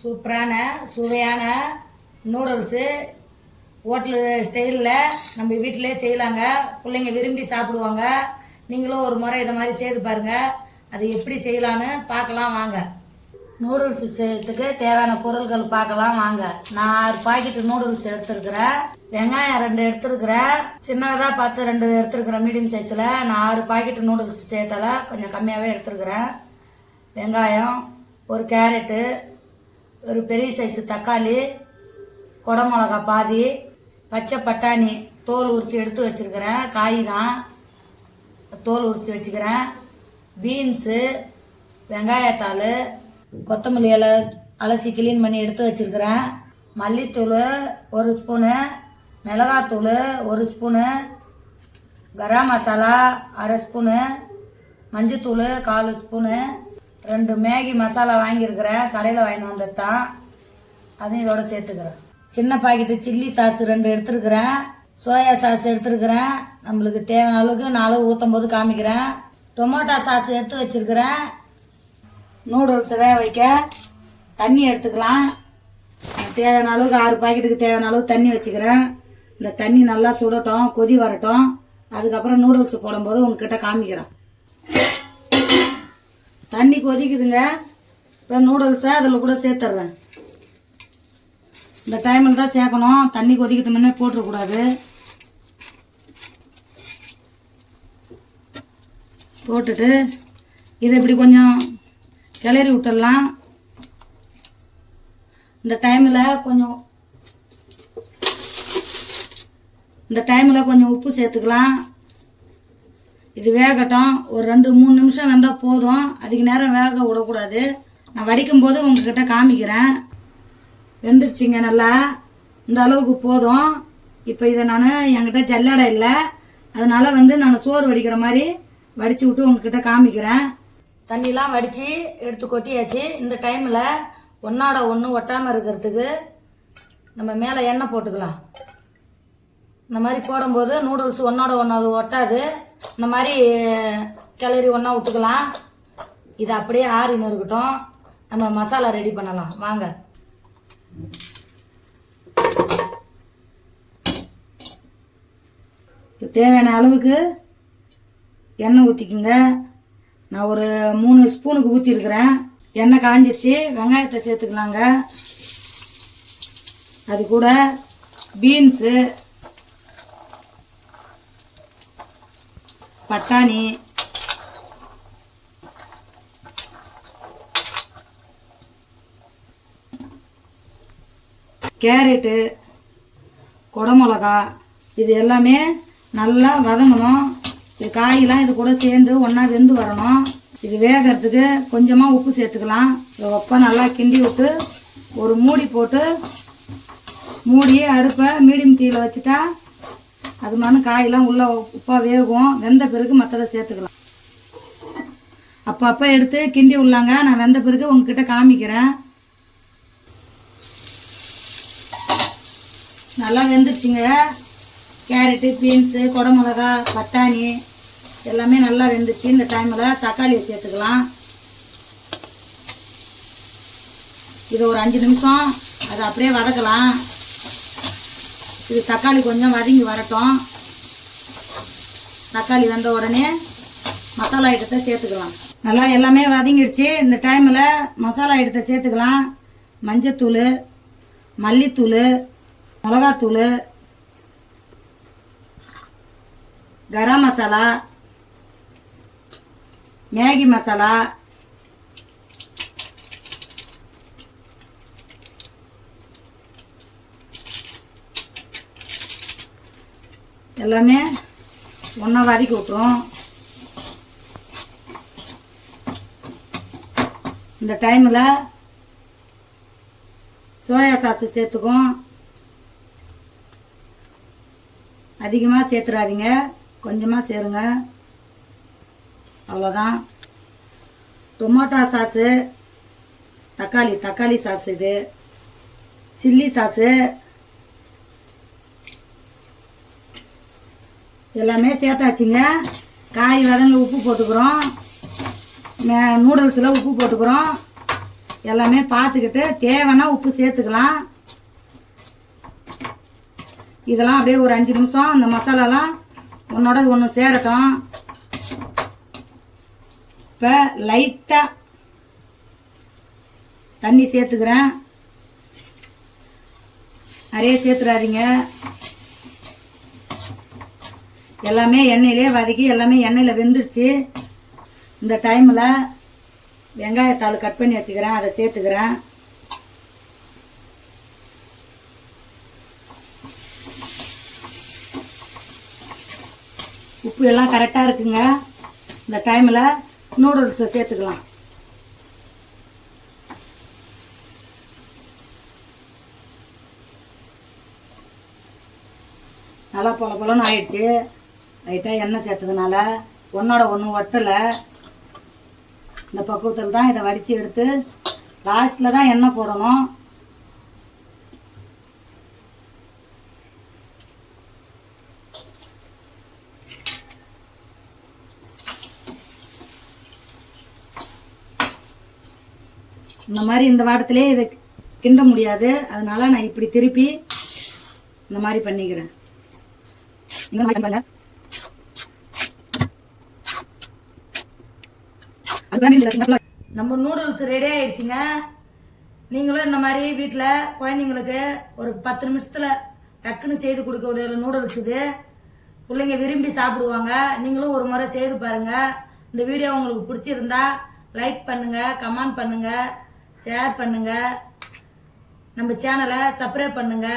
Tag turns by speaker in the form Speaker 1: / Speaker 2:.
Speaker 1: சூப்பரான சுவையான noodles. Hotel ஸ்டைலில் நம்ம வீட்டிலே செய்யலாங்க. பிள்ளைங்க விரும்பி சாப்பிடுவாங்க. நீங்களும் ஒரு முறை இதை மாதிரி செய்து பாருங்கள் அது எப்படி செய்யலான்னு பார்க்கலாம் வாங்க. நூடுல்ஸ் செய்யறதுக்கு தேவையான பொருட்கள் பார்க்கலாம் வாங்க. நான் ஆறு பாக்கெட்டு நூடுல்ஸ் எடுத்துருக்கிறேன். வெங்காயம் ரெண்டு எடுத்துருக்கிறேன். சின்னதாக பார்த்து ரெண்டு எடுத்துருக்கிறேன் மீடியம் சைஸில். நான் ஆறு பாக்கெட்டு நூடுல்ஸ் சேர்த்தால கொஞ்சம் கம்மியாகவே எடுத்துருக்கிறேன். வெங்காயம் ஒரு கேரட்டு ஒரு பெரிய சைஸு தக்காளி குடமிளகா பாதி பச்சை பட்டாணி தோல் உரித்து எடுத்து வச்சுருக்கிறேன். காய் தான் தோல் உரித்து வச்சுக்கிறேன். பீன்ஸு வெங்காயத்தாள் கொத்தமல்லி இலை அலசி கிளீன் பண்ணி எடுத்து வச்சுருக்கிறேன். மல்லித்தூள் ஒரு ஸ்பூனு மிளகாத்தூள் ஒரு ஸ்பூனு கரம் மசாலா அரை ஸ்பூனு மஞ்சத்தூள் கால் ஸ்பூனு ரெண்டு மேகி மசாலா வாங்கியிருக்கிறேன். கடையில் வாங்கிட்டு வந்தது தான் அதையும் இதோட சேர்த்துக்கிறேன். சின்ன பாக்கெட்டு சில்லி சாஸ் ரெண்டு எடுத்துருக்கிறேன். சோயா சாஸ் எடுத்துருக்கிறேன். நம்மளுக்கு தேவையான அளவுக்கு நான் அளவு ஊற்றும் போது காமிக்கிறேன். டொமேட்டோ சாஸ் எடுத்து வச்சிருக்கிறேன். நூடுல்ஸை வேக வைக்க. தண்ணி எடுத்துக்கலாம். தேவையான அளவுக்கு ஆறு பாக்கெட்டுக்கு தேவையான அளவு தண்ணி வச்சுக்கிறேன். இந்த தண்ணி நல்லா சுடட்டும் கொதி வரட்டும். அதுக்கப்புறம் நூடுல்ஸ் போடும்போது உங்ககிட்ட காமிக்கிறேன். தண்ணி கொதிக்குதுங்க. இப்போ நூடுல்ஸை அதில் கூட சேர்த்துட்றேன் இந்த டைமில் தான் சேர்க்கணும். தண்ணி கொதிக்கிறது முன்னே போட்டுடக்கூடாது போட்டுட்டு இதை இப்படி கொஞ்சம் கிளறி விட்டுடலாம். இந்த டைமில் கொஞ்சம் இந்த டைமில் கொஞ்சம் உப்பு சேர்த்துக்கலாம். இது வேகட்டும். ஒரு ரெண்டு மூணு நிமிஷம் வந்தால் போதும். அதுக்கு நேரம் வேக விடக்கூடாது. நான் வடிக்கும் போது உங்ககிட்ட காமிக்கிறேன். வெந்துருச்சிங்க நல்லா. இந்த அளவுக்கு போதும். இப்போ இதை நான் என்கிட்ட ஜல்லடை இல்லை. அதனால வந்து நான் சோறு வடிக்கிற மாதிரி வடித்து விட்டு உங்ககிட்ட காமிக்கிறேன். தண்ணிலாம் வடித்து எடுத்து கொட்டியாச்சு. இந்த டைமில் ஒன்றோட ஒன்று ஒட்டாமல் இருக்கிறதுக்கு நம்ம மேலே எண்ணெய் போட்டுக்கலாம். இந்த மாதிரி போடும்போது நூடுல்ஸ் ஒன்றோட ஒன்று அது ஒட்டாது. இந்த மாதிரி கிளறி ஒன்றா விட்டுக்கலாம். இது அப்படியே ஆறின்னு இருக்கட்டும். நம்ம மசாலா ரெடி பண்ணலாம். வாங்க. இது தேவையான அளவுக்கு எண்ணெய் ஊற்றிக்குங்க நான் ஒரு மூணு ஸ்பூனுக்கு ஊற்றிருக்கிறேன் எண்ணெய் காஞ்சிருச்சு. வெங்காயத்தை சேர்த்துக்கலாங்க. அது கூட பீன்ஸு பட்டாணி. கேரட்டு குடமிளகா இது எல்லாமே நல்லா வதங்கணும். இது காயெல்லாம் இது கூட சேர்ந்து ஒன்றா வெந்து வரணும். இது வேகிறதுக்கு கொஞ்சமாக உப்பு சேர்த்துக்கலாம். இதை உப்பை நல்லா கிண்டி விட்டு ஒரு மூடி போட்டு மூடி அடுப்பை மீடியம் தீயில் வச்சுட்டா அது மாதிரி காயெல்லாம் உள்ளே உப்பாக வேகும். வெந்த பிறகு மற்றதை சேர்த்துக்கலாம். அப்போ அப்போ எடுத்து கிண்டி உள்ளாங்க நான் வெந்த பிறகு உங்ககிட்ட காமிக்கிறேன். நல்லா வெந்துருச்சுங்க. கேரட்டு பீன்ஸு குடமிளகா பட்டாணி எல்லாமே நல்லா வெந்துச்சு இந்த டைமில் தக்காளியை சேர்த்துக்கலாம். இது ஒரு அஞ்சு நிமிஷம் அதை அப்படியே வதக்கலாம். இது தக்காளி கொஞ்சம் வதங்கி வரட்டும். தக்காளி வந்த உடனே மசாலா ஐட்டத்தை சேர்த்துக்கலாம். நல்லா எல்லாமே வதங்கிடுச்சு. இந்த டைமில் மசாலா ஐட்டத்தை சேர்த்துக்கலாம். மஞ்சத்தூள் மல்லித்தூள் மிளகாத்தூள் கரம் மசாலா மேகி மசாலா எல்லாமே ஒன்றா வதக்கி விட்ருவோம் இந்த டைமில் சோயா சாஸ் சேர்த்துக்கும். அதிகமாக சேர்த்துறாதீங்க. கொஞ்சமாக சேருங்க. அவ்வளோதான் டொமேட்டோ சாஸு தக்காளி தக்காளி சாஸ் இது. சில்லி சாஸு எல்லாமே சேர்த்தாச்சுங்க. காய் வதங்க உப்பு போட்டுக்கிறோம். நூடுல்ஸில் உப்பு போட்டுக்கிறோம். எல்லாமே பார்த்துக்கிட்டு தேவைன்னா உப்பு சேர்த்துக்கலாம். இதெல்லாம் அப்படியே ஒரு அஞ்சு நிமிஷம் அந்த மசாலாலாம் ஒன்றோட ஒன்று சேரட்டும். இப்போ லைட்டாக தண்ணி சேர்த்துக்கிறேன். நிறைய சேர்த்துறாதீங்க. எல்லாமே எண்ணெயிலே வதக்கி எல்லாமே எண்ணெயில் வெந்துருச்சு. இந்த டைமில் வெங்காயத்தாள் கட் பண்ணி வச்சுக்கிறேன் அதை சேர்த்துக்கிறேன். உப்பு எல்லாம் கரெக்டாக இருக்குங்க. இந்த டைமில் நூடுல்ஸை சேர்த்துக்கலாம். நல்லா பொல பொலன்னு ஆயிடுச்சு. லைட்டாக எண்ணெய் சேர்த்ததுனால ஒன்றோட ஒன்று ஒட்டலை. இந்த பக்குவத்தில் தான் இதை வடித்து எடுத்து லாஸ்ட்டில் தான் எண்ணெய் போடணும். இந்த மாதிரி இந்த வாட்டத்திலே இதை கிண்ட முடியாது. அதனால நான் இப்படி திருப்பி இந்த மாதிரி பண்ணிக்கிறேன். இந்த மாதிரி நம்ம நூடுல்ஸ் ரெடி ஆயிடுச்சுங்க. நீங்களும் இந்த மாதிரி வீட்டில் குழந்தைங்களுக்கு ஒரு பத்து நிமிஷத்தில் டக்குன்னு செய்து கொடுக்கக்கூடிய நூடுல்ஸ் இது. பிள்ளைங்க விரும்பி சாப்பிடுவாங்க. நீங்களும் ஒரு முறை செய்து பாருங்க. இந்த வீடியோ உங்களுக்கு பிடிச்சிருந்தா லைக் பண்ணுங்க கமெண்ட் பண்ணுங்க ஷேர் பண்ணுங்க. நம்ம சேனலை சப்ஸ்கிரைப் பண்ணுங்க.